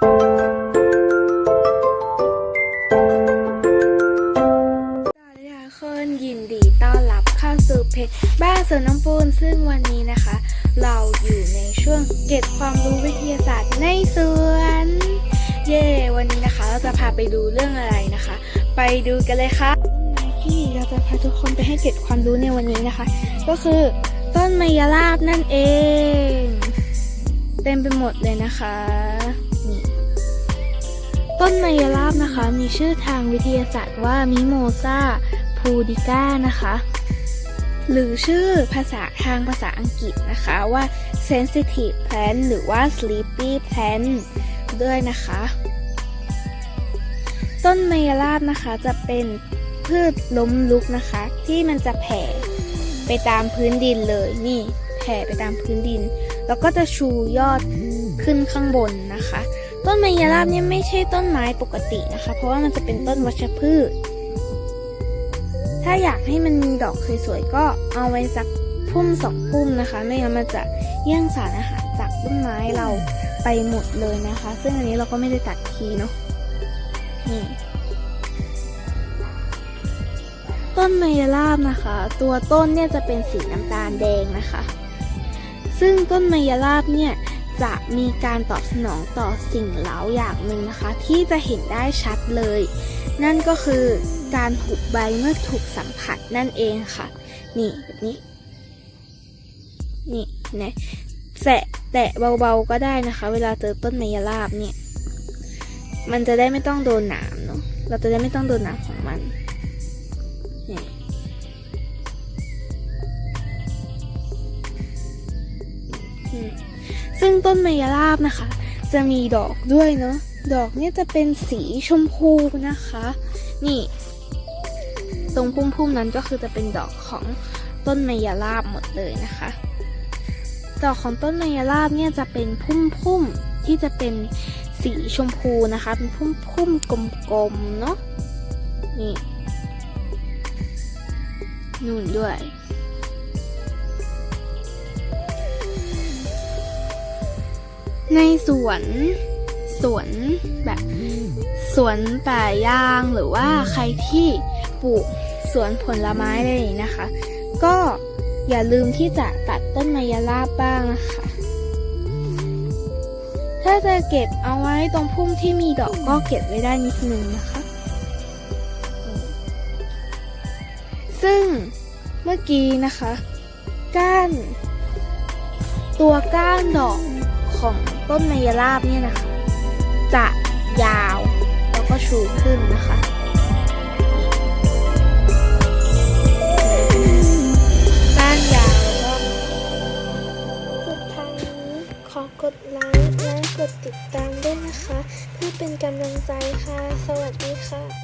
คนยินดีต้อนรับเข้าสู่เพจบ้านสวนน้ำปูนซึ่งวันนี้นะคะ เราอยู่ในช่วงเก็บความรู้วิทยาศาสตร์ในสวน เย้วันนี้นะคะ เราจะพาไปดูเรื่องอะไรนะคะ ไปดูกันเลยค่ะต้นไม้ที่เราจะพาทุกคนไปให้เก็บความรู้ในวันนี้นะคะ ก็คือต้นไมยราบนั่นเอง เต็มไปหมดเลยนะคะ ต้นไมยราบนะคะมีชื่อทางวิทยาศาสตร์ว่ามิโมซาพูดิก้านะคะ หรือชื่อภาษาทางภาษาอังกฤษนะคะว่า sensitive plant หรือว่า sleepy plant ด้วยนะคะ ต้นไมยราบนะคะจะเป็นพืชล้มลุกนะคะ ที่มันจะแผ่ไปตามพื้นดินเลยนี่แผ่ไปตามพื้นดิน แล้วก็จะชูยอดขึ้นข้างบนนะคะ ต้นไมยราบเนี่ยไม่ใช่ต้นไม้ปกตินะคะ เพราะว่ามันจะเป็นต้นวัชพืช ถ้าอยากให้มันมีดอกสวยๆก็เอาไว้สักพุ่มสองพุ่มนะคะ ไม่งั้นมันจะแย่งสารอาหารจากต้นไม้เราไปหมดเลยนะคะ ซึ่งอันนี้เราก็ไม่ได้ตัดทีเนาะนี่ต้นไมยราบนะคะ ตัวต้นเนี่ยจะเป็นสีน้ำตาลแดงนะคะ ซึ่งต้นไมยราบเนี่ย จะมีการตอบสนองต่อสิ่งเหลาอย่างหนึ่งนะคะ ที่จะเห็นได้ชัดเลย นั่นก็คือการหุบใบเมื่อถูกสัมผัสนั่นเองค่ะ นี่แบบนี้ นี่นะแสะแตะเบาๆก็ได้นะคะ เวลาเจอต้นไมยราบเนี่ย มันจะได้ไม่ต้องโดนหนามเนาะเราจะได้ไม่ต้องโดนหนามของมันนี่ ซึ่งต้นไมยราบนะคะ จะมีดอกด้วยเนาะดอกเนี่ยจะเป็นสีชมพูนะคะ นี่ ตรงพุ่มๆนั้นก็คือจะเป็นดอกของต้นไมยราบหมดเลยนะคะ ดอกของต้นไมยราบเนี่ยจะเป็นพุ่มๆที่จะเป็นสีชมพูนะคะ เป็นพุ่มๆกลมๆเนาะนี่นู่นด้วย ในสวนสวนแบบสวนป่ายางหรือว่าใครที่ปลูกสวนผลไม้อะไรอย่างนี้นะคะ ก็อย่าลืมที่จะตัดต้นไมยราบบ้างนะคะ ถ้าจะเก็บเอาไว้ตรงพุ่มที่มีดอกก็เก็บไว้ได้นิดนึงนะคะ ซึ่งเมื่อกี้นะคะ ก้าน ตัวก้านดอกของ ต้นไมยราบเนี่ยนะคะ จะยาวแล้วก็ชูขึ้นนะคะก้านยาวแล้วก็สุดท้ายนี้ขอกดไลค์และกดติดตามด้วยนะคะ เพื่อเป็นกำลังใจค่ะ สวัสดีค่ะ